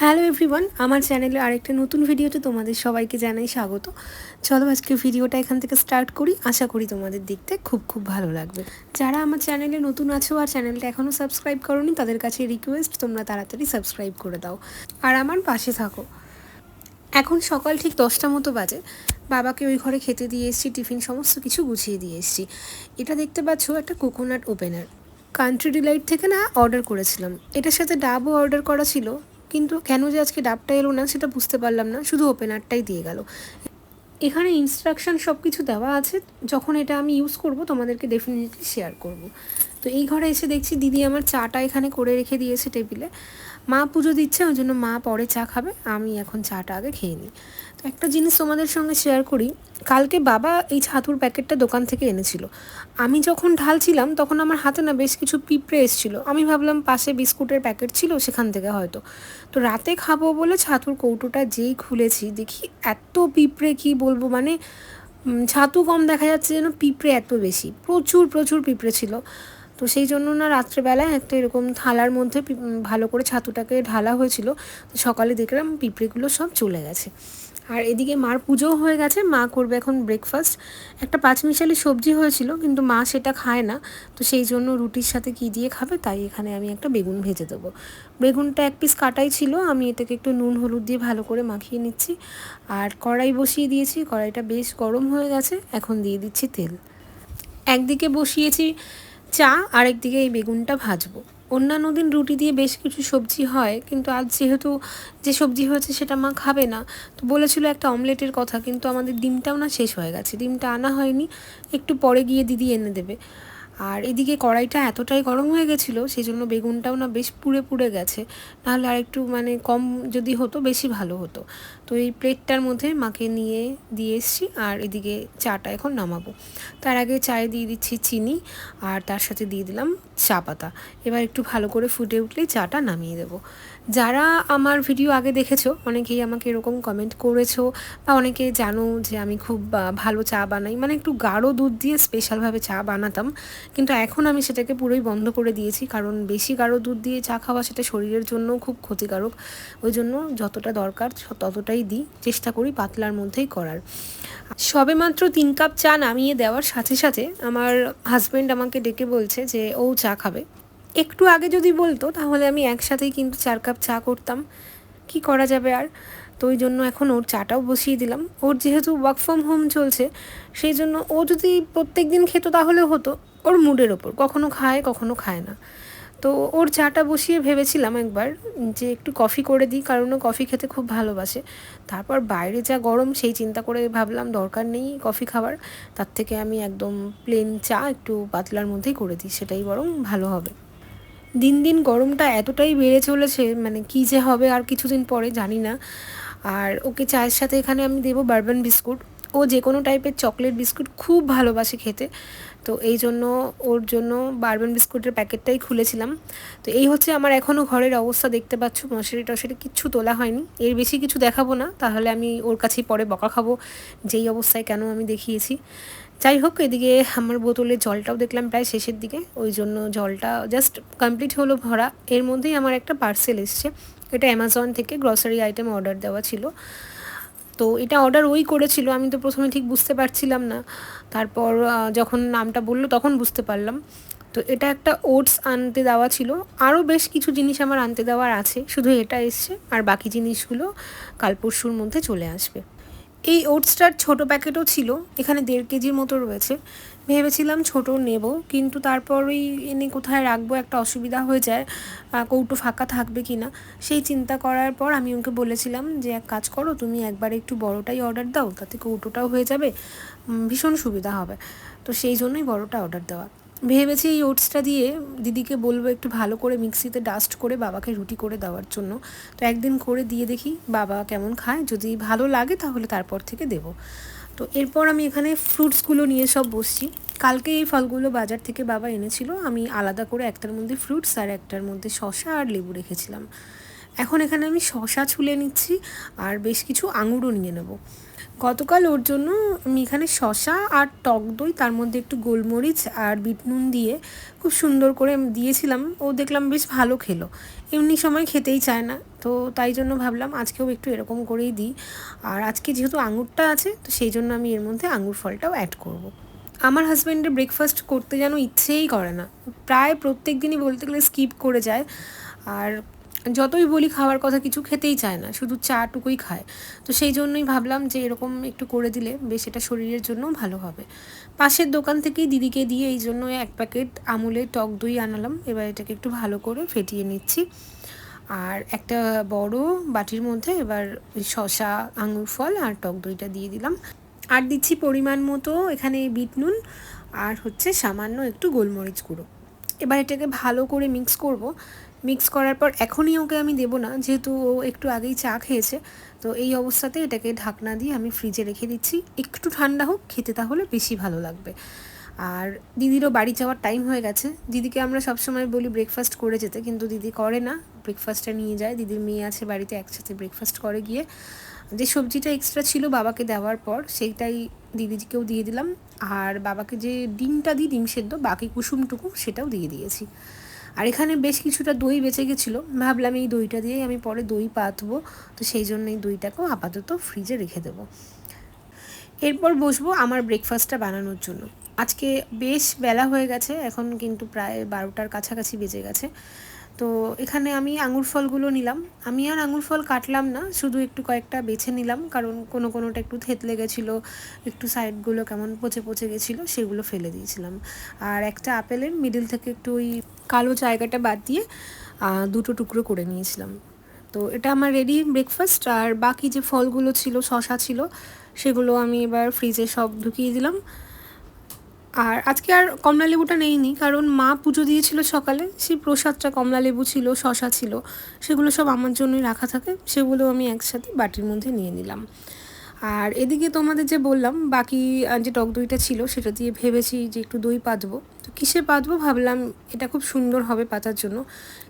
Hello everyone আমার চ্যানেলে আরেকটা নতুন ভিডিওতে তোমাদের সবাইকে জানাই স্বাগত। চলো আজকে ভিডিওটা এখান থেকে স্টার্ট করি। আশা করি তোমাদের দেখতে খুব খুব ভালো লাগবে। যারা আমার চ্যানেলে নতুন আছো আর চ্যানেলটা এখনও সাবস্ক্রাইব করোনি, তাদের কাছে রিকোয়েস্ট তোমরা তাড়াতাড়ি সাবস্ক্রাইব করে দাও। আর আমার পাশে থাকো। এখন সকাল ঠিক দশটা মতো বাজে। বাবাকে ওই ঘরে খেতে দিয়ে এসেছি, টিফিন সমস্ত কিছু গুছিয়ে দিয়ে এসেছি। এটা দেখতে পাচ্ছ একটা কোকোনাট ওপেনার কান্ট্রি ডিলাইট থেকে না অর্ডার করেছিলাম। এটার সাথে ডাবও অর্ডার করা ছিল। কিন্তু কেন যে আজকে ডাবটা এলো না সেটা বুঝতে পারলাম না, শুধু ওপেনারটাই দিয়ে গেল। এখানে ইনস্ট্রাকশান সব কিছু দেওয়া আছে, যখন এটা আমি ইউজ করব তোমাদেরকে ডেফিনেটলি শেয়ার করব। তো এই ঘরে এসে দেখছি দিদি আমার চাটা এখানে করে রেখে দিয়েছে টেবিলে মা পুজো দিচ্ছে ওই জন্য মা পরে চা খাবে, আমি এখন চাটা আগে খেয়ে নিই। তো একটা জিনিস তোমাদের সঙ্গে শেয়ার করি, কালকে বাবা এই ছাতুর প্যাকেটটা দোকান থেকে এনেছিল। আমি যখন ঢালছিলাম, তখন আমার হাতে না বেশ কিছু পিঁপড়ে এসেছিল। আমি ভাবলাম পাশে বিস্কুটের প্যাকেট ছিল সেখান থেকে হয়তো। তো রাতে খাব বলে ছাতুর কৌটোটা যেই খুলেছি, দেখি এত পিঁপড়ে কি বলব মানে ছাতু কম দেখা যাচ্ছে যেন পিঁপড়ে এত বেশি। প্রচুর প্রচুর পিঁপড়ে ছিল। তো সেই জন্য না রাত্রেবেলায় একটা এরকম থালার মধ্যে ভালো করে ছাতুটাকে ঢালা হয়েছিল। তো সকালে দেখলাম পিঁপড়েগুলো সব চলে গেছে। আর এদিকে মার পুজোও হয়ে গেছে, মা করবে এখন ব্রেকফাস্ট একটা পাঁচমিশালি সবজি হয়েছিল, কিন্তু মা সেটা খায় না। তো সেই জন্য রুটির সাথে কী দিয়ে খাবে তাই এখানে আমি একটা বেগুন ভেজে দেবো। বেগুনটা এক পিস কাটাই ছিল, আমি এটাকে একটু নুন হলুদ দিয়ে ভালো করে মাখিয়ে নিচ্ছি। আর কড়াই বসিয়ে দিয়েছি, কড়াইটা বেশ গরম হয়ে গেছে, এখন দিয়ে দিচ্ছি তেল। একদিকে বসিয়েছি চা আরেকদিকে এই বেগুনটা ভাজবো। অন্যান্য দিন রুটি দিয়ে বেশ কিছু সবজি হয়, কিন্তু আজ যেহেতু যে সবজি হয়েছে সেটা মা খাবে না, তো বলেছিল একটা অমলেটের কথা, কিন্তু আমাদের ডিমটাও না শেষ হয়ে গেছে। ডিমটা আনা হয়নি, একটু পরে গিয়ে দিদি এনে দেবে। আর এদিকে কড়াইটা এতটাই গরম হয়ে গেছিল সেই জন্য বেগুনটাও না বেশ পুড়ে পুড়ে গেছে। নাহলে আর একটু মানে কম যদি হতো বেশি ভালো হতো। তো এই প্লেটটার মধ্যে মাকে নিয়ে দিয়ে এসছি আর এদিকে চাটা এখন নামাবো। তার আগে চায়ে দিয়ে দিচ্ছি চিনি আর তার সাথে দিয়ে দিলাম চা পাতা। এবার একটু ভালো করে ফুটে উঠলেই চাটা নামিয়ে দেবো। যারা আমার ভিডিও আগে দেখেছ, অনেকেই আমাকে এরকম কমেন্ট করেছ বা অনেকে জানো যে আমি খুব ভালো চা বানাই। মানে একটু গাঢ় দুধ দিয়ে স্পেশালভাবে চা বানাতাম। কিন্তু এখন আমি সেটাকে পুরোই বন্ধ করে দিয়েছি। কারণ বেশি গাঢ় দুধ দিয়ে চা খাওয়া সেটা শরীরের জন্য খুব ক্ষতিকারক। ওই জন্য যতটা দরকার ততটাই দিই। চেষ্টা করি পাতলার মধ্যেই করার। সবে মাত্র তিন কাপ চা নামিয়ে দেওয়ার সাথে সাথে আমার হাজব্যান্ড আমাকে ডেকে বলছে যে, ও চা খাবে। একটু আগে যদি বলতো, তাহলে আমি একসাথেই কিন্তু চার কাপ চা করতাম। কি করা যাবে আর? তো ওই জন্য এখন ওর চাটাও বসিয়ে দিলাম। ওর যেহেতু ওয়ার্ক ফ্রম হোম চলছে, সেই জন্য ও যদি প্রত্যেক দিন খেত তাহলে হতো, ওর মুডের ওপর। কখনো খায় কখনো খায় না। তো ওর চাটা বসিয়ে ভেবেছিলাম একবার যে একটু কফি করে দিই, কারণ ও কফি খেতে খুব ভালোবাসে। তারপর বাইরে যা গরম, সেই চিন্তা করে ভাবলাম দরকার নেই কফি খাবার তার থেকে আমি একদম প্লেন চা একটু পাতলার মধ্যেই করে দিই, সেটাই বরং ভালো হবে। দিন দিন গরমটা এতটাই বেড়ে চলেছে মানে কী যে হবে আর কিছুদিন পরে জানি না। আর ওকে চায়ের সাথে এখানে আমি দেবো বারবান বিস্কুট। ও যে কোনো টাইপের চকলেট বিস্কুট খুব ভালোবাসে খেতে। তো এই জন্য ওর জন্য বারবান বিস্কুটের প্যাকেটটাই খুলেছিলাম। তো এই হচ্ছে আমার এখনও ঘরের অবস্থা, দেখতে পাচ্ছ মশারি টশারি কিচ্ছু তোলা হয়নি। এর বেশি কিছু দেখাবো না, তাহলে আমি ওর কাছেই পরে বকা খাব। যেই অবস্থায় কেন আমি দেখিয়েছি। যাই হোক এদিকে আমার বোতলের জলটাও দেখলাম প্রায় শেষের দিকে। ওই জন্য জলটা জাস্ট কমপ্লিট হলো ভরা। এর মধ্যেই আমার একটা পার্সেল এসছে। এটা অ্যামাজন থেকে গ্রসারি আইটেম অর্ডার দেওয়া ছিল। তো এটা অর্ডার ওই করেছিল। আমি তো প্রথমে ঠিক বুঝতে পারছিলাম না। তারপর যখন নামটা বলল তখন বুঝতে পারলাম। তো এটা একটা ওটস আনতে দেওয়া ছিল। আরও বেশ কিছু জিনিস আমার আনতে দেওয়ার আছে। শুধু এটা এসছে। আর বাকি জিনিসগুলো কাল পরশুর মধ্যে চলে আসবে। এই ওটসটার ছোট প্যাকেটও ছিল, এখানে দেড় কেজির মতো রয়েছে। ভেবেছিলাম ছোট নেব, কিন্তু তারপর ওই এনে কোথায় রাখব, একটা অসুবিধা হয়ে যায় কৌটো ফাঁকা থাকবে কি না সেই চিন্তা করার পর আমি ওকে বলেছিলাম যে, এক কাজ করো, তুমি একবার একটু বড়টাই অর্ডার দাও, তাতে কৌটোটাও হয়ে যাবে ভীষণ সুবিধা হবে। তো সেই জন্যই বড়টা অর্ডার দেওয়া। ভেবেছি এই ওটসটা দিয়ে দিদিকে বলব একটু ভালো করে মিক্সিতে ডাস্ট করে বাবাকে রুটি করে দেওয়ার জন্য। তো একদিন করে দিয়ে দেখি বাবা কেমন খায়। যদি ভালো লাগে তাহলে তারপর থেকে দেব। তো এরপর আমি এখানে ফ্রুটসগুলো নিয়ে সব বসছি। কালকে এই ফলগুলো বাজার থেকে বাবা এনেছিল। আমি আলাদা করে একটার মধ্যে ফ্রুটস আর একটার মধ্যে শশা আর লেবু রেখেছিলাম। এখন এখানে আমি শশা ছুলে নিচ্ছি আর বেশ কিছু আঙুরও নিয়ে নেব। গতকাল ওর জন্য আমি এখানে শশা আর টক দই, তার মধ্যে একটু গোলমরিচ আর বিট নুন দিয়ে খুব সুন্দর করে দিয়েছিলাম। ও দেখলাম বেশ ভালো খেলো। এমনি সময় খেতেই চায় না, তো তাই জন্য ভাবলাম আজকেও একটু এরকম করেই দিই। আর আজকে যেহেতু আঙুরটা আছে, তো সেই জন্য আমি এর মধ্যে আঙুর ফলটাও অ্যাড করব। আমার হাজব্যান্ডের ব্রেকফাস্ট করতে যেন ইচ্ছেই করে না। প্রায় প্রত্যেক দিনই বলতে গেলে স্কিপ করে যায়। আর যতই বলি খাওয়ার কথা, কিছু খেতেই চায় না, শুধু চাটুকুই খায়। তো সেই জন্যই ভাবলাম যে এরকম একটু করে দিলে বেশ এটা শরীরের জন্যও ভালো হবে। পাশের দোকান থেকেই দিদিকে দিয়ে এই জন্য এক প্যাকেট আমুলে টক দই আনালাম। এবার এটাকে একটু ভালো করে ফেটিয়ে নিচ্ছি। আর একটা বড় বাটির মধ্যে এবার শশা আঙুর ফল আর টক দইটা দিয়ে দিলাম। আর দিচ্ছি পরিমাণ মতো এখানে বিট নুন আর হচ্ছে সামান্য একটু গোলমরিচ গুঁড়ো। এবার এটাকে ভালো করে মিক্স করব। মিক্স করার পর এখনই ওকে আমি দেবো না, যেহেতু ও একটু আগেই চা খেয়েছে। তো এই অবস্থাতে এটাকে ঢাকনা দিয়ে আমি ফ্রিজে রেখে দিচ্ছি। একটু ঠান্ডা হোক, খেতে তাহলে বেশি ভালো লাগবে। আর দিদিরও বাড়ি যাওয়ার টাইম হয়ে গেছে। দিদিকে আমরা সবসময় বলি ব্রেকফাস্ট করে যেতে, কিন্তু দিদি করে না। ব্রেকফাস্টটা নিয়ে যায়। দিদির মেয়ে আছে বাড়িতে, একসাথে ব্রেকফাস্ট করে গিয়ে। যে সবজিটা এক্সট্রা ছিল বাবাকে দেওয়ার পর, সেইটাই দিদিকেও দিয়ে দিলাম। আর বাবাকে যে ডিমটা দিই, ডিম সেদ্ধ, বাকি কুসুমটুকু সেটাও দিয়ে দিয়েছি। আর এখানে বেশ কিছুটা দই বেঁচে গেছিল। ভাবলাম এই দইটা দিয়েই আমি পরে দই পাতবো। তো সেই জন্য এই দইটাকেও আপাতত ফ্রিজে রেখে দেবো। এরপর বসবো আমার ব্রেকফাস্টটা বানানোর জন্য। আজকে বেশ বেলা হয়ে গেছে, এখন কিন্তু প্রায় বারোটার কাছাকাছি বেজে গেছে। তো এখানে আমি আঙুর ফলগুলো নিলাম। আমি আর আঙুর ফল কাটলাম না, শুধু একটু কয়েকটা বেছে নিলাম, কারণ কোনো কোনোটা একটু থেতলে গেছিল, একটু সাইডগুলো কেমন পচে পচে গেছিল, সেগুলো ফেলে দিয়েছিলাম। আর একটা আপেলের মিডিল থেকে একটু ওই কালো জায়গাটা বাদ দিয়ে দুটো টুকরো করে নিয়েছিলাম। তো এটা আমার রেডি ব্রেকফাস্ট আর বাকি যে ফলগুলো ছিল শশা ছিল, সেগুলো আমি এবার ফ্রিজে সব ঢুকিয়ে দিলাম। আর আজকে আর কমলা লেবুটা নেইনি, কারণ মা পুজো দিয়েছিল সকালে সেই প্রসাদটা কমলা লেবু ছিল, শশা ছিল, সেগুলো সব আমার জন্যই রাখা থাকে সেগুলো আমি একসাথে বাটির মধ্যে নিয়ে নিলাম। আর এদিকে তোমাদের যে বললাম, বাকি যে টক দইটা ছিল, সেটা দিয়ে ভেবেছি যে একটু দই পাতবো। তো কিসে পাতবো ভাবলাম, এটা খুব সুন্দর হবে পাতার জন্য,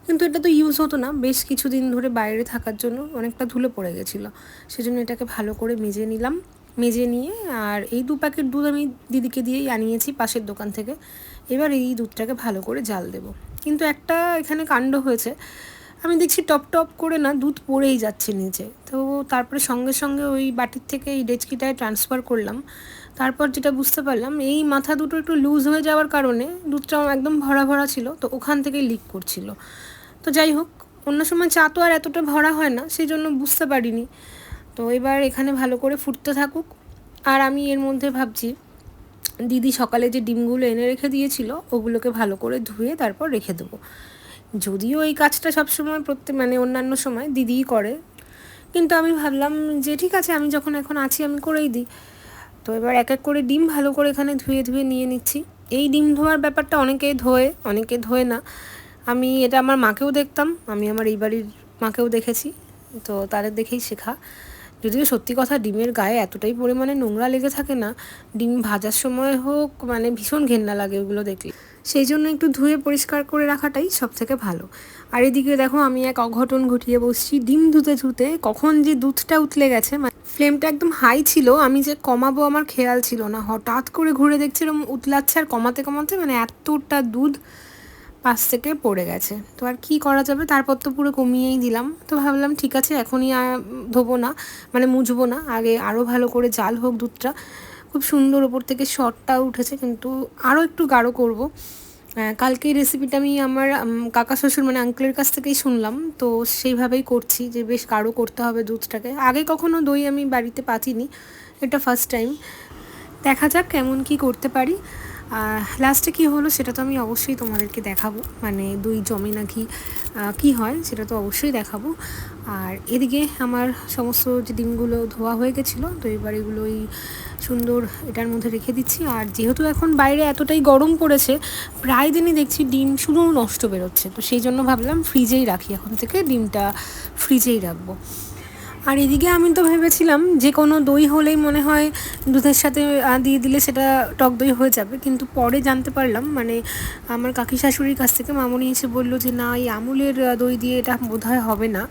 কিন্তু এটা তো ইউজ হতো না, বেশ কিছুদিন ধরে বাইরে থাকার জন্য অনেকটা ধুলে পড়ে গেছিল, সেজন্য এটাকে ভালো করে মেজে নিলাম। মেজে নিয়ে আর এই দু প্যাকেট দুধ আমি দিদিকে দিয়েই আনিয়েছি পাশের দোকান থেকে। এবার এই দুধটাকে ভালো করে জাল দেব। কিন্তু একটা এখানে কাণ্ড হয়েছে। আমি দেখছি টপ টপ করে না দুধ পড়েই যাচ্ছে নিচে। তো তারপরে সঙ্গে সঙ্গে ওই বাটির থেকে এই ডেচকিটায় ট্রান্সফার করলাম। তারপর যেটা বুঝতে পারলাম, এই মাথা দুটো একটু লুজ হয়ে যাওয়ার কারণে দুধটা একদম ভরা ভরা ছিল, তো ওখান থেকেই লিক করছিল। তো যাই হোক, অন্য সময় চা তো আর এতটা ভরা হয় না সেই জন্য বুঝতে পারিনি। তো এবার এখানে ভালো করে ফুটতে থাকুক। আর আমি এর মধ্যে ভাবছি, দিদি সকালে যে ডিমগুলো এনে রেখে দিয়েছিল, ওগুলোকে ভালো করে ধুয়ে তারপর রেখে দেবো। যদিও এই কাজটা সবসময় প্রত্যেক মানে অন্যান্য সময় দিদিই করে। কিন্তু আমি ভাবলাম যে ঠিক আছে, আমি যখন এখন আছি আমি করেই দিই। তো এবার এক এক করে ডিম ভালো করে এখানে ধুয়ে ধুয়ে নিয়ে নিচ্ছি। এই ডিম ধোয়ার ব্যাপারটা অনেকেই ধোয়ে, অনেকে ধোয়ে না। আমি এটা আমার মাকেও দেখতাম, আমি আমার এই বাড়ির মাকেও দেখেছি। তো তাদের দেখেই শেখা। যদিও সত্যি কথা ডিমের গায়ে এতটাই পরিমাণে নোংরা লেগে থাকে না, ডিম ভাজার সময় হোক মানে ভীষণ ঘেন্না লাগে ওগুলো দেখলে। সেই জন্য একটু ধুয়ে পরিষ্কার করে রাখাটাই সব থেকে ভালো। আর এদিকে দেখো আমি এক অঘটন ঘটিয়ে বসছি। ডিম ধুতে ধুতে কখন যে দুধটা উতলে গেছে মানে ফ্লেমটা একদম হাই ছিল, আমি যে কমাবো আমার খেয়াল ছিল না। হঠাৎ করে ঘুরে দেখছি এরকম উতলাচ্ছে আর কমাতে কমাতে মানে এতটা দুধ পাশ থেকে পড়ে গেছে। তো আর কি করা যাবে? তারপর তো পুরো কমিয়েই দিলাম। তো ভাবলাম, ঠিক আছে, এখনই আর ধোবো না মানে মুছবো না। আগে আরও ভালো করে জাল হোক দুধটা। খুব সুন্দর ওপর থেকে শর্টটাও উঠেছে, কিন্তু আরও একটু গাঢ় করব। কালকে রেসিপিটা আমি আমার কাকা শ্বশুর মানে আঙ্কেলের কাছ থেকেই শুনলাম। তো সেইভাবেই করছি যে বেশ গাঢ় করতে হবে দুধটাকে। আগে কখনো দই আমি বাড়িতে পাতিনি, এটা ফার্স্ট টাইম দেখা যাক কেমন কি করতে পারি। লাস্টে কি হলো সেটা তো আমি অবশ্যই তোমাদেরকে দেখাবো। মানে দুই জমে নাকি কি হয় সেটা তো অবশ্যই দেখাবো। আর এদিকে আমার সমস্ত যে ডিমগুলো ধোয়া হয়ে গেছিল, তো এবার এগুলোই সুন্দর এটার মধ্যে রেখে দিচ্ছি। আর যেহেতু এখন বাইরে এতটাই গরম পড়েছে, প্রায় দিনই দেখছি ডিম শুধু নষ্ট বেরোচ্ছে। তো সেই জন্য ভাবলাম ফ্রিজেই রাখি, এখন থেকে ডিমটা ফ্রিজেই রাখব। আর এদিকে আমি তো ভেবেছিলাম যে কোনো দই হলেই মনে হয় দুধের সাথে দিয়ে দিলে সেটা টক দই হয়ে যাবে। কিন্তু পরে জানতে পারলাম মানে আমার কাকি শাশুড়ির কাছ থেকে মামনি এসে বলল যে, না, এই আমুলের দই দিয়ে এটা বোধহয় হবে না।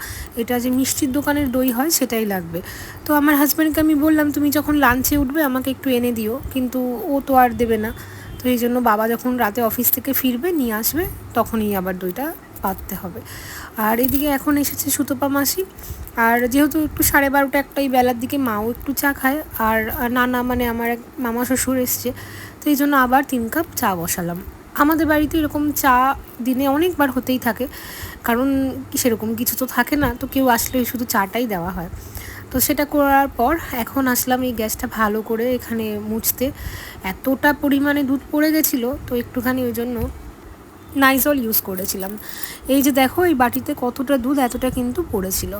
এটা যে মিষ্টির দোকানের দই হয় সেটাই লাগবে। তো আমার হাজব্যান্ডকে আমি বললাম, তুমি যখন লাঞ্চে উঠবে আমাকে একটু এনে দিও। কিন্তু ও তো আর দেবে না। তো এই জন্য বাবা যখন রাতে অফিস থেকে ফিরবে, নিয়ে আসবে, তখনই আবার দইটা পাততে হবে। আর এদিকে এখন এসেছে সুতপা মাসি। আর যেহেতু একটু সাড়ে বারোটা একটাই বেলার দিকে মাও একটু চা খায়, আর নানা মানে আমার এক মামা শ্বশুর এসছে, তো এই জন্য আবার তিন কাপ চা বসালাম। আমাদের বাড়িতে এরকম চা দিনে অনেকবার হতেই থাকে, কারণ সেরকম কিছু তো থাকে না, তো কেউ আসলে শুধু চাটাই দেওয়া হয়। তো সেটা করার পর এখন আসলাম এই গ্যাসটা ভালো করে এখানে মুছতে। এতটা পরিমাণে দুধ পড়ে গেছিল, তো একটুখানি ওই জন্য নাইজল ইউজ করেছিলাম। এই যে দেখো, এই বাটিতে কতটা দুধ এতটা কিন্তু পড়েছিল।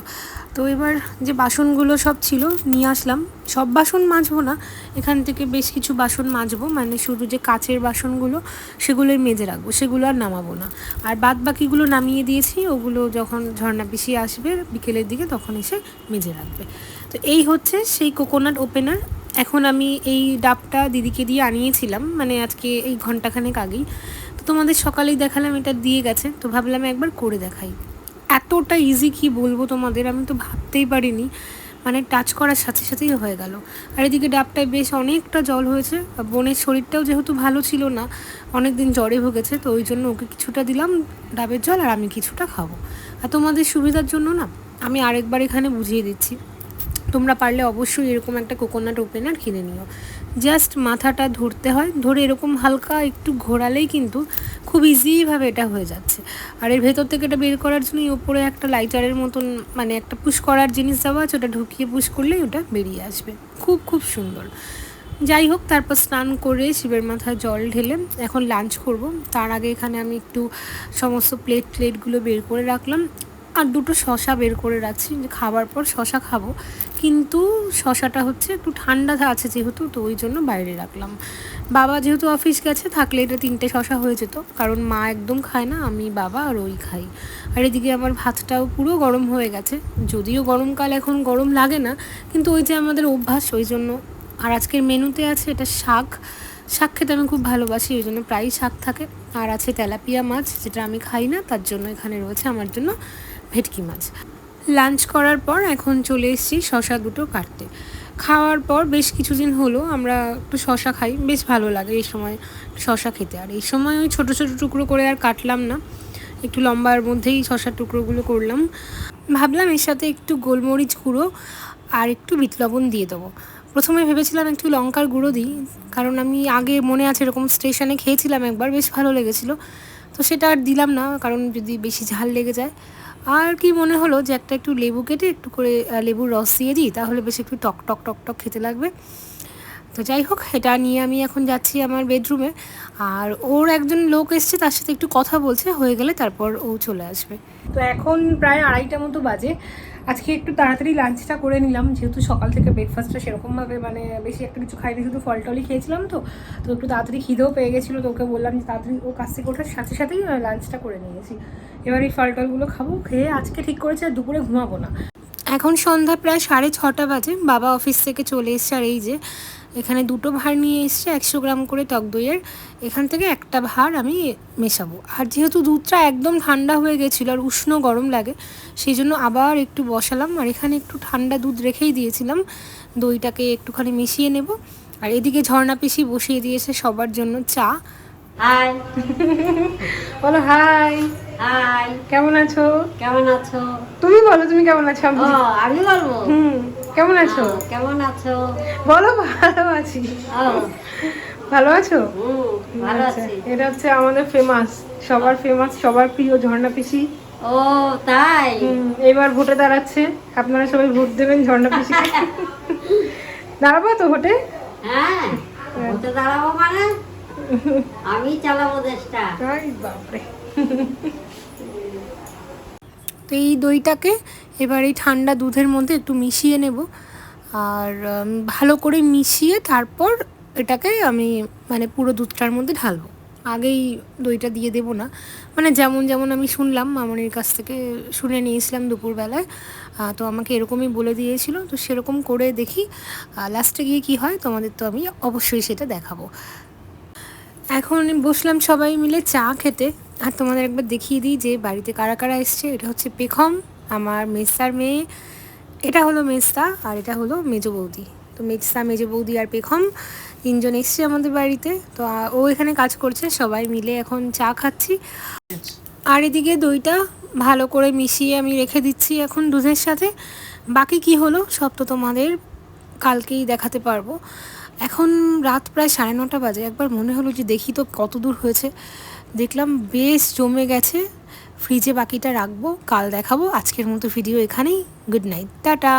তো এবার যে বাসনগুলো সব ছিল, নিয়ে আসলাম। সব বাসন মাজবো না, এখান থেকে বেশ কিছু বাসন মাজবো। মানে শুধু যে কাচের বাসনগুলো, সেগুলোই মেজে রাখব, সেগুলো আর নামাবো না। আর বাদ বাকিগুলো নামিয়ে দিয়েছি, ওগুলো যখন ঝর্ণা পিছিয়ে আসবে, বিকেলের দিকে তখন এসে মেজে রাখবে। তো এই হচ্ছে সেই কোকোনাট ওপেনার এখন আমি এই ডাবটা দিদিকে দিয়ে আনিয়েছিলাম। মানে আজকে এই ঘন্টাখানেক আগেই। তোমাদের সকালেই দেখালাম, এটা দিয়ে গেছে। তো ভাবলাম একবার করে দেখাই। এতটা ইজি কি বলব তোমাদের, আমি তো ভাবতেই পারিনি। মানে টাচ করার সাথে সাথেই হয়ে গেল। আর এদিকে ডাবটায় বেশ অনেকটা জল হয়েছে বোনের শরীরটাও যেহেতু ভালো ছিল না অনেক দিন জ্বরে ভুগেছে, তো ওই জন্য ওকে কিছুটা দিলাম ডাবের জল, আর আমি কিছুটা খাব। আর তোমাদের সুবিধার জন্য না, আমি আরেকবার এখানে বুঝিয়ে দিচ্ছি। তোমরা পারলে অবশ্যই এরকম একটা কোকোনাট ওপেনার কিনে নিও। জাস্ট মাথাটা ধরতে হয়। ধরে এরকম হালকা একটু ঘোরালেই কিন্তু খুব ইজিভাবে এটা হয়ে যাচ্ছে। আর এর ভেতর থেকে এটা বের করার জন্য ওপরে একটা লাইটারের মতন মানে একটা পুশ করার জিনিস দেওয়া আছে, ওটা ঢুকিয়ে পুশ করলেই ওটা বেরিয়ে আসবে। খুব খুব সুন্দর। যাই হোক, তারপর স্নান করে শিবের মাথায় জল ঢেলে এখন লাঞ্চ করব। তার আগে এখানে আমি একটু সমস্ত প্লেট প্লেটগুলো বের করে রাখলাম। আর দুটো শশা বের করে রাখছি খাবার পর শশা খাব। কিন্তু শশাটা হচ্ছে একটু ঠান্ডা আছে যেহেতু, তো ওই জন্য বাইরে রাখলাম। বাবা যেহেতু অফিস গেছে, থাকলে এটা তিনটে শশা হয়ে যেত। কারণ মা একদম খায় না, আমি বাবা আর ওই খাই। আর এদিকে আমার ভাতটাও পুরো গরম হয়ে গেছে। যদিও গরমকাল এখন গরম লাগে না, কিন্তু ওই যে আমাদের অভ্যাস, ওই জন্য। আর আজকের মেনুতে আছে এটা শাক। শাক খেতে আমি খুব ভালোবাসি, ওই জন্য প্রায়ই শাক থাকে। আর আছে তেলাপিয়া মাছ, যেটা আমি খাই না, তার জন্য এখানে রয়েছে। আমার জন্য ভেটকি মাছ। লাঞ্চ করার পর এখন চলে এসেছি শশা দুটো কাটতে। খাওয়ার পর বেশ কিছুদিন হলো আমরা একটু শশা খাই, বেশ ভালো লাগে এই সময় শশা খেতে। আর এই সময় ওই ছোটো ছোটো টুকরো করে আর কাটলাম না। একটু লম্বার মধ্যেই শশার টুকরোগুলো করলাম। ভাবলাম এর সাথে একটু গোলমরিচ গুঁড়ো আর একটু বিট লবণ দিয়ে দেবো। প্রথমে ভেবেছিলাম একটু লঙ্কার গুঁড়ো দিই, কারণ আমি আগে মনে আছে এরকম স্টেশনে খেয়েছিলাম একবার, বেশ ভালো লেগেছিলো। তো সেটা আর দিলাম না, কারণ যদি বেশি ঝাল লেগে যায় আর কি মনে হলো যে একটা একটু লেবু কেটে একটু করে লেবুর রস দিয়ে দিই? তাহলে বেশ একটু টক টক টক টক খেতে লাগবে। তো যাই হোক, এটা নিয়ে আমি এখন যাচ্ছি আমার বেডরুমে আর ওর একজন লোক এসছে, তার সাথে একটু কথা বলছে, হয়ে গেলে তারপর ও চলে আসবে। তো এখন প্রায় আড়াইটা মতো বাজে। আজকে একটু তাড়াতাড়ি লাঞ্চটা করে নিলাম, যেহেতু সকাল থেকে ব্রেকফাস্টটা সেরকমভাবে মানে বেশি একটা কিছু খাইনি, শুধু ফল টলই খেয়েছিলাম তো তো একটু তাড়াতাড়ি খিদেও পেয়ে গেছিল, তো ওকে বললাম যে তাড়াতাড়ি ও কাছ থেকে ওঠার সাথে সাথেই লাঞ্চটা করে নিয়েছি এবার এই ফল টলগুলো খাব, খেয়ে আজকে ঠিক করেছে, আর দুপুরে ঘুমাবো না। এখন সন্ধ্যা প্রায় সাড়ে ছটা বাজে, বাবা অফিস থেকে চলে এসছে, আর এই যে এখানে দুটো ভাঁড় নিয়ে এসছে একশো গ্রাম করে টক দইয়ের। এখান থেকে একটা ভাঁড় আমি মেশাবো। আর যেহেতু দুধটা একদম ঠান্ডা হয়ে গেছিল আর উষ্ণ গরম লাগে সেই জন্য আবার একটু বসালাম। আর এখানে একটু ঠান্ডা দুধ রেখেই দিয়েছিলাম। দইটাকে একটুখানি মিশিয়ে নেব। আর এদিকে ঝর্ণা পিসি বসিয়ে দিয়েছে সবার জন্য চা। হাই। বলো হাই। হাই। কেমন আছো? কেমন আছো? তুমি বলো তুমি কেমন আছো? আমি বলব হুম। কেমন আছো? কেমন আছো? বলো ভালো আছি। ভালো আছো? আচ্ছা, এটা হচ্ছে আমাদের ফেমাস সবার ফেমাস সবার প্রিয় ঝর্ণা পিসি। ও তাই? এবার ভোটে দাঁড়াচ্ছে। আপনারা সবাই ভোট দেবেন ঝর্ণা পিসিকে দাঁড়াবো তো ভোটে? হ্যাঁ দাঁড়াবো মানে? আমি চালাবো দেশটা। বাপরে। তো এই দইটাকে এবার এই ঠান্ডা দুধের মধ্যে একটু মিশিয়ে নেব। আর ভালো করে মিশিয়ে তারপর এটাকে আমি মানে পুরো দুধটার মধ্যে ঢালবো। আগেই দইটা দিয়ে দেবো না। মানে যেমন যেমন আমি শুনলাম, মামনির কাছ থেকে শুনে নিয়েছিলাম দুপুরবেলায়। তো আমাকে এরকমই বলে দিয়েছিল। তো সেরকম করে দেখি। লাস্টে গিয়ে কি হয়, তোমাদের তো আমি অবশ্যই সেটা দেখাবো। এখন বসলাম সবাই মিলে চা খেতে। আর তোমাদের একবার দেখিয়ে দিই যে বাড়িতে কারা কারা এসছে। এটা হচ্ছে পেখম। আমার মেস্তার মেয়ে, এটা হলো মেস্তা আর এটা হলো মেজো বৌদি। তো মেজসা মেজো বৌদি আর পেখম তিনজন এসছে আমাদের বাড়িতে। তো ও এখানে কাজ করছে, সবাই মিলে এখন চা খাচ্ছি। আর এদিকে দইটা ভালো করে মিশিয়ে আমি রেখে দিচ্ছি এখন দুধের সাথে। বাকি কি হলো সব তো তোমাদের কালকেই দেখাতে পারব। এখন রাত প্রায় সাড়ে নটা বাজে, একবার মনে হলো যে দেখি তো কত দূর হয়েছে। দেখলাম বেশ জমে গেছে ফ্রিজে বাকিটা রাখব কাল দেখাবো আজকের মতো ভিডিও এখানেই। Good night tata.